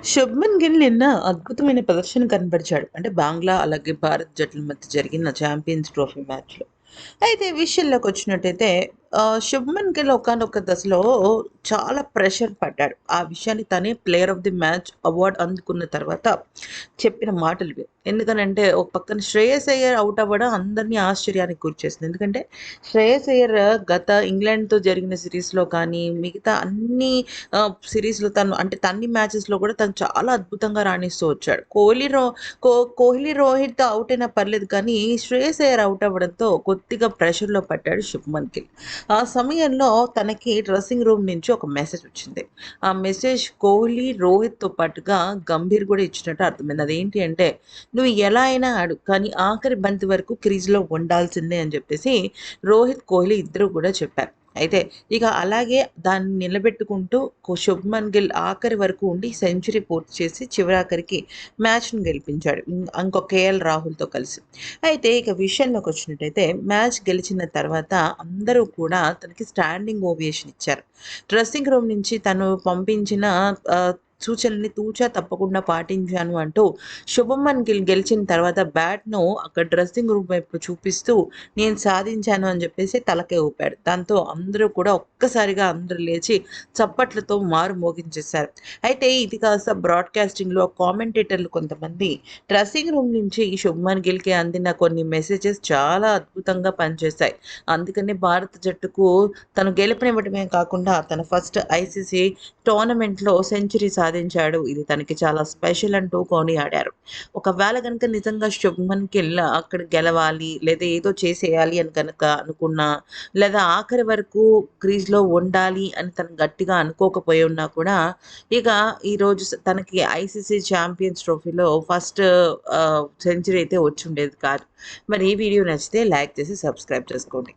శుభ్మన్ గిల్ నిన్న అద్భుతమైన ప్రదర్శన కనబరిచాడు. అంటే బంగ్లా అలాగే భారత్ జట్ల మధ్య జరిగిన ఛాంపియన్స్ ట్రోఫీ మ్యాచ్‌లో. అయితే విషయంలోకి వచ్చినట్టయితే శుభ్మన్ గిల్ ఒకానొక దశలో చాలా ప్రెషర్ పడ్డాడు. ఆ విషయాన్ని తనే player of the match award అందుకున్న తర్వాత చెప్పిన మాటలు ఎందుకనంటే ఒక పక్కన శ్రేయస్ అయ్యర్ అవుట్ అవ్వడం అందరిని ఆశ్చర్యానికి గురిచేసింది. ఎందుకంటే శ్రేయస్ అయ్యర్ గత ఇంగ్లాండ్‌తో జరిగిన సిరీస్లో కానీ, మిగతా అన్ని సిరీస్లో తను అంటే అన్ని మ్యాచెస్‌లో కూడా తను చాలా అద్భుతంగా రాణిస్తూ వచ్చాడు. కోహ్లీ రో కో కోహ్లీ, రోహిత్ అవుట్ అయినా పర్లేదు కానీ శ్రేయస్ అయ్యర్ అవుట్ అవ్వడంతో కొద్దిగా ప్రెషర్‌లో పడ్డాడు శుభ్మన్ గిల్. ఆ సమయంలో తనకి డ్రెస్సింగ్ రూమ్ నుంచి ఒక మెసేజ్ వచ్చింది. ఆ మెసేజ్ కోహ్లీ, రోహిత్‌తో పాటుగా గంభీర్ కూడా ఇచ్చినట్టు అర్థమైంది. అదేంటి అంటే "నువ్వు ఎలా అయినా ఆడు. కానీ ఆఖరి బంతి వరకు క్రీజ్‌లో ఉండాల్సిందే" అని చెప్పేసి రోహిత్, కోహ్లీ ఇద్దరు కూడా చెప్పారు. అయితే ఇక అలాగే దాన్ని నిలబెట్టుకుంటూ శుభ్మన్ గిల్ ఆఖరి వరకు ఉండి సెంచరీ పూర్తి చేసి చివరాఖరికి మ్యాచ్ను గెలిపించాడు. ఇంకో కేఎల్ రాహుల్‌తో కలిసి. అయితే ఇక విషయంలోకొచ్చినట్టయితే మ్యాచ్ గెలిచిన తర్వాత అందరూ కూడా తనకి స్టాండింగ్ ఓవియేషన్ ఇచ్చారు. డ్రెస్సింగ్ రూమ్ నుంచి తను పంపించిన ఆహ్, సూచనల్ని తూచా తప్పకుండా పాటించాను అంటూ శుభమన్ గిల్ గెలిచిన తర్వాత బ్యాట్‌ను అక్కడ డ్రెస్సింగ్ రూమ్ వైపు చూపిస్తూ నేను సాధించాను అని చెప్పేసి తలకే ఊపాడు. దాంతో అందరూ కూడా ఒక్కసారిగా అందరూ లేచి చప్పట్లతో మారు మోగించేశారు. అయితే ఇది కాస్త బ్రాడ్‌కాస్టింగ్‌లో కామెంటేటర్లు కొంతమంది డ్రెస్సింగ్ రూమ్ నుంచి శుభ్మన్ గిల్‌కి అందిన కొన్ని మెసేజెస్ చాలా అద్భుతంగా పనిచేశాయి. అందుకనే భారత జట్టుకు తను గెలుపునివ్వడమే కాకుండా తన ఫస్ట్ ఐసీసీ టోర్నమెంట్‌లో సెంచరీ సాధించాడు. ఇది తనకి చాలా స్పెషల్ అంటూ కొనియాడారు. ఒకవేళ గనుక నిజంగా శుభ్మన్ గిల్ అక్కడ గెలవాలి లేదా ఏదో చేసేయాలి అని కనుక అనుకున్నా లేదా ఆఖరి వరకు క్రీజ్‌లో ఉండాలి అని తను గట్టిగా అనుకోకపోయి ఉన్నా కూడా ఇక ఈరోజు తనకి ఐసీసీ ఛాంపియన్స్ ట్రోఫీలో ఫస్ట్ సెంచరీ అయితే వచ్చుండేది కాదు. మరి ఈ వీడియో నచ్చితే లైక్ చేసి సబ్స్క్రైబ్ చేసుకోండి.